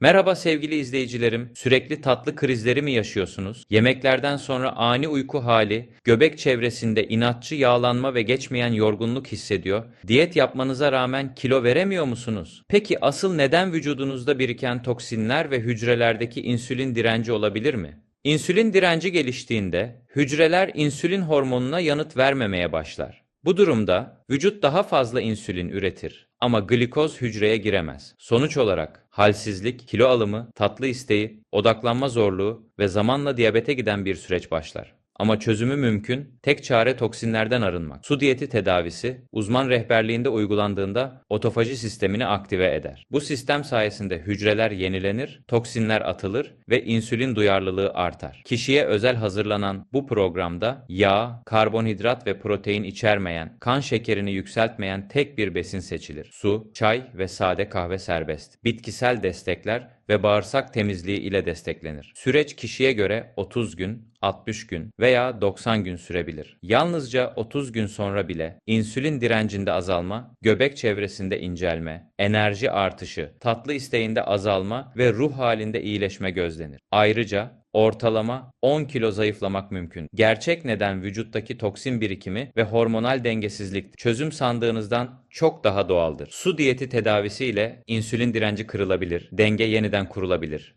Merhaba sevgili izleyicilerim. Sürekli tatlı krizleri mi yaşıyorsunuz? Yemeklerden sonra ani uyku hali, göbek çevresinde inatçı yağlanma ve geçmeyen yorgunluk hissediyor. Diyet yapmanıza rağmen kilo veremiyor musunuz? Peki asıl neden vücudunuzda biriken toksinler ve hücrelerdeki insülin direnci olabilir mi? İnsülin direnci geliştiğinde hücreler insülin hormonuna yanıt vermemeye başlar. Bu durumda vücut daha fazla insülin üretir ama glikoz hücreye giremez. Sonuç olarak halsizlik, kilo alımı, tatlı isteği, odaklanma zorluğu ve zamanla diyabete giden bir süreç başlar. Ama çözümü mümkün. Tek çare toksinlerden arınmak. Su diyeti tedavisi uzman rehberliğinde uygulandığında otofaji sistemini aktive eder. Bu sistem sayesinde hücreler yenilenir, toksinler atılır ve insülin duyarlılığı artar. Kişiye özel hazırlanan bu programda yağ, karbonhidrat ve protein içermeyen, kan şekerini yükseltmeyen tek bir besin seçilir. Su, çay ve sade kahve serbest. Bitkisel destekler ve bağırsak temizliği ile desteklenir. Süreç kişiye göre 30 gün, 60 gün veya 90 gün sürebilir. Yalnızca 30 gün sonra bile insülin direncinde azalma, göbek çevresinde incelme, enerji artışı, tatlı isteğinde azalma ve ruh halinde iyileşme gözlenir. Ayrıca ortalama 10 kilo zayıflamak mümkün. Gerçek neden vücuttaki toksin birikimi ve hormonal dengesizlik çözüm sandığınızdan çok daha doğaldır. Su diyeti tedavisiyle insülin direnci kırılabilir, denge yeniden kurulabilir.